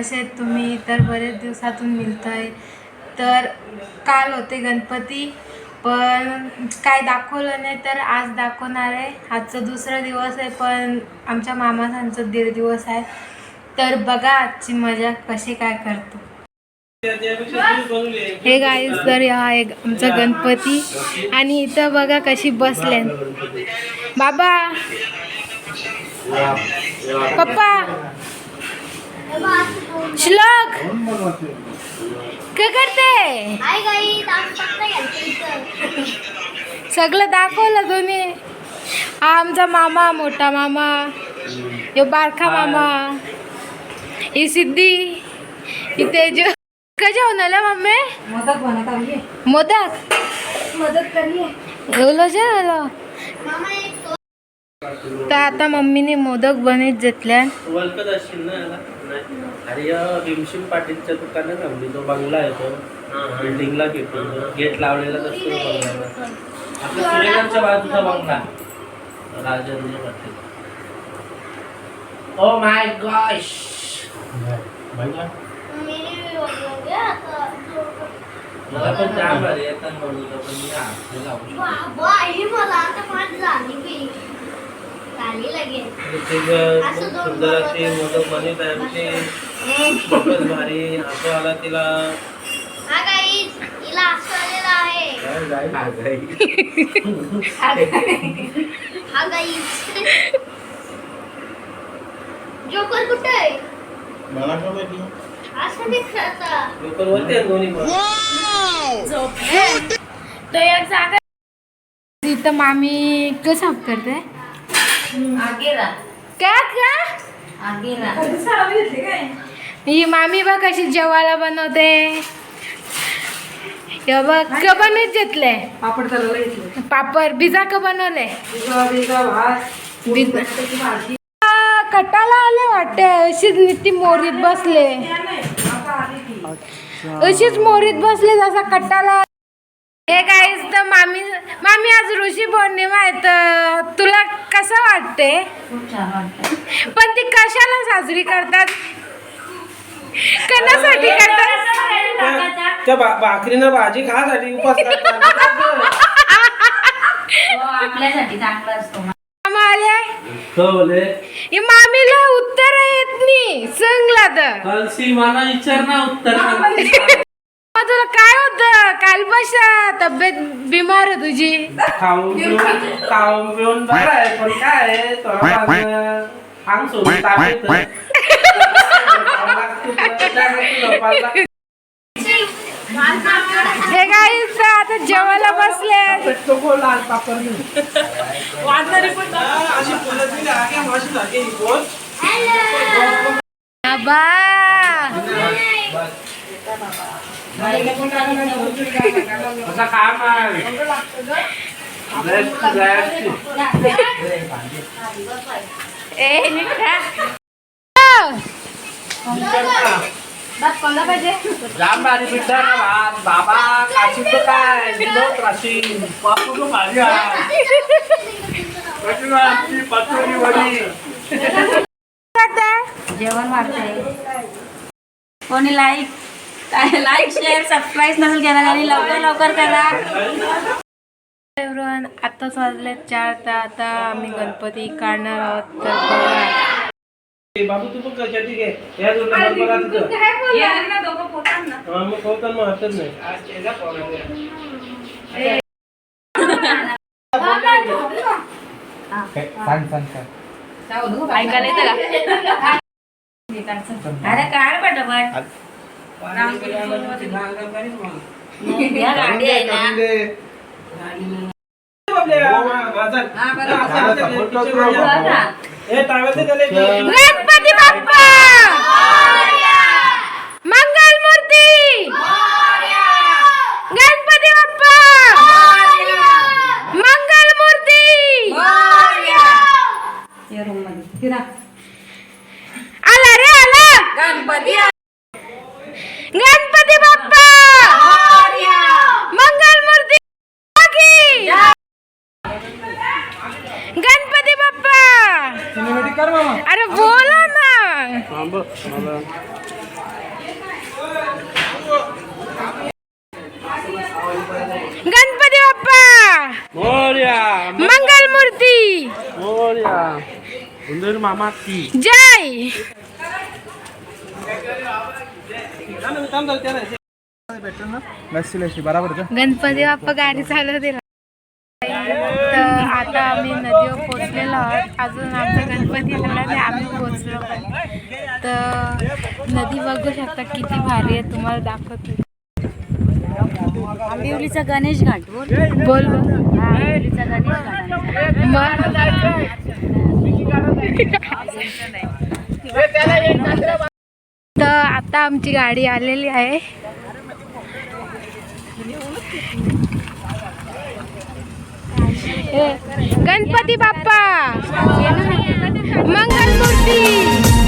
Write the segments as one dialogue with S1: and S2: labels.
S1: कसे आहेत तुम्ही? तर बरेच दिवसातून मिळतोय. तर काल होते गणपती पण काय दाखवलं नाही तर आज दाखवणार आहे. आजचा दुसरा दिवस आहे पण आमच्या मामासांचा दीड दिवस आहे. तर बघा आजची मजा कशी काय करतो. हे गाईस तर हा एक आमचा गणपती. आणि इथं बघा कशी बसले बाबा. पप्पा. श्लोक. काय करते? सगळं दाखवलं तुम्ही. हा आमचा मामा मोठा मामा. यो बारखा मामा. ही सिद्धी. ही तेज कशा होणार मम्मी?
S2: बनवता ये.
S1: मोदक
S2: मदत करिए
S1: एवढं जे
S3: तो
S1: तर आता मम्मीने मोदक बनत घेतल्या
S4: ओळखत असशील ना. अरे भीमशिम पाटीलच्या दुकानात थांबली तो बंगला आहे तो. बिल्डिंगला घेतो. गेट लावलेला बंगल्याला आपल्या बाजूचा बंगला Rajendra Patil. Oh my gosh
S3: आता
S4: मला पण जाम भारी येतात म्हणून पण मी हात लावू शकतो.
S3: झाली लगेच.
S4: ते ग- खूप सुंदर असे मोदक बनवत आहे आमचे खूपच भारी. असं आला तिला.
S3: हा गाई हिला असं आलेला आहे. हा गाई जोकर कुठे आहे?
S4: मला माहिती
S3: असं
S4: वरती आहेत दोन्ही पण.
S1: तो एक जागा. इथं मामी कसं साफ करते का का ही मामी बघ कशी जेवायला बनवते. हे बघ क बनवत घेतले
S2: पापड तळायला
S1: पापड बिजा क बनवले कटाला आले वाटते. अशीच नीती मोरीत बसले.
S2: आता आली ती.
S1: अशीच मोरीत बसले जसा कट्टाला हे काहीच तर मामी मामी आज ऋषी पौर्णिमा आहे तर तुला कसं वाटते? पण ती कशाला साजरी करतात? कणासाठी करतात?
S4: त्या भा- भाकरीनं भाजी खासाठी उपास करतात.
S2: तो आपल्यासाठी चांगला असतो
S1: मामा आले
S4: हो
S1: ही मामीला उत्तर येत नाही सांगला तर.
S4: कलसी मला विचार ना उत्तर.
S1: मग तुला काय होतं कालपासून तब्येत बिमार आहे तुझी
S4: खाऊन पिऊन खाऊन पिऊन बरं आहे पण काय आहे थोडं माझं अंग सोडून ताप येतं. खावं लागतं, त्यासाठी झोपायला लागतं.
S1: हे काही आता जेवायला बसले
S4: पेट्टो को लाल पापड नाही. अशी फुलं दिली, आगे माशी झाली ही बोल.
S1: बाबा
S4: असा खा मग. Rest, rest.
S1: ए निघा.
S4: जाम भारी पिठा ना भात बाबा काशी तो काय विनोद राशी बापू तो भारी आहे कशी ना आमची पाचोडी वडी
S2: जेवण वाढतंय कोणी लाईक लाईक शेअर सबस्क्राईब नसेल केला तरी लवकर लवकर करा.
S1: एव्हरीवन आताच वाजले चार तर आता आम्ही गणपती काढणार आहोत तर.
S4: बाबू तू पण कशाची घे या दोन नंबर बघा तिथं हा, मग होतं मग हरकत नाही
S2: अरे काढ पटापट या गाडी आहे
S1: गणपती बाप्पा मंगल मूर्ती गणपती बाप्पा मंगल मूर्ती
S2: या रूममध्ये फिरा
S1: आला रे आला
S2: गणपती
S1: गणपती बाप्पा मंगल मूर्ती की. गणपती बाप्पा अरे बोला ना
S4: हा, बघ, मला- मामा की
S1: जय! गणपती बाप्पा गाडी चालवते तर आता आम्ही नदीवर पोचलेलो आहोत. अजून आमचा गणपती आला नाही आम्ही पोचलो पण. तर नदी बघू शकता किती भारी आहे तुम्हाला दाखवतो.
S2: आंबिवलीचा गणेश घाट. बोल.
S1: बोल बोल.
S2: हा, आंबिवलीचा गणेश घाट.
S1: मग? तर आता आमची गाडी आलेली आहे. गणपती बाप्पा! मंगलमूर्ती!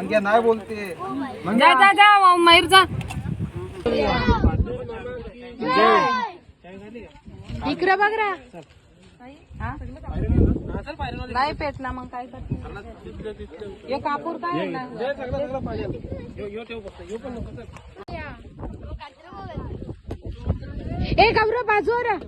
S5: मंग्या नाही बोलते.
S1: जा जा जा मयूर जा. इकडं बघ रा. नाही पेटला मग काय करते? कापूर काय ए गौरव बाजूवर. आ.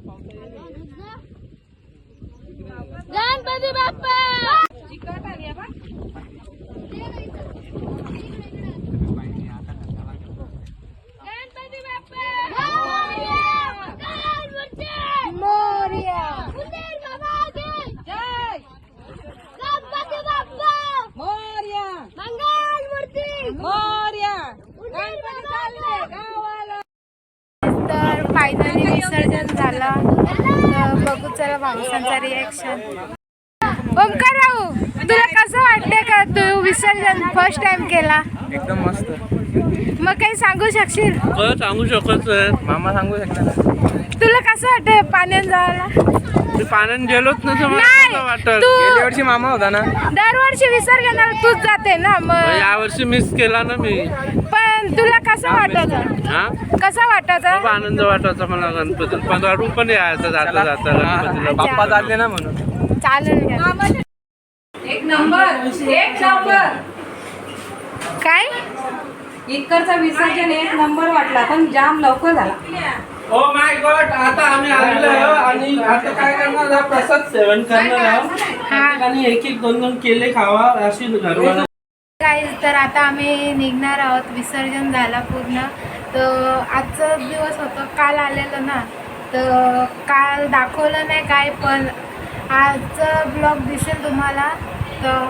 S1: तर फायनली विसर्जन झालं. तर बघू चला भाऊसांचा रिॲक्शन ओमकार राहू तुला कसं वाटतंय का तू विसर्जन फर्स्ट टाइम केला?
S5: एकदम मस्त.
S1: मग काही सांगू शकशील?
S4: काय सांगू शकत.
S5: मामा सांगू शकता
S1: तुला कसं वाटतंय पाण्यात जायला?
S4: पाण्यात गेलोच
S1: नाही
S4: कसं वाटत
S1: तू
S5: गेल्या वर्षी मामा होता ना?
S1: दरवर्षी विसर्जनाला तूच जाते ना मग.
S4: यावर्षी मिस केला ना मी.
S1: पण तुला कसं वाटायचं
S4: हा?
S1: कसं
S4: खूप
S1: वाटायचं
S4: आनंद वाटायचा मला गणपती पण रडून पण यायचं जाता जाता गणपतीला.
S5: बाप्पा चालले ना म्हणून.
S1: चालेल?
S2: एक नंबर एक नंबर.
S1: काय?
S2: इकडचा विसर्जन एक नंबर वाटला पण जाम लवकर झाला.
S4: ओ माय गॉड आता आम्ही आलेलो आहे आणि आता काय करणार आहे? प्रसाद सेवन करणार आहोत प्रत्येकाने एक एक दोन दोन केले खावा अशी घरवाला.
S1: गाईज तर आता आम्ही निघणार आहोत. विसर्जन झाला पूर्ण. तर आजचा दिवस होतं. काल आलेलं ना. तर काल दाखवलं नाही काय पण आजचं ब्लॉग दिसेल तुम्हाला. तर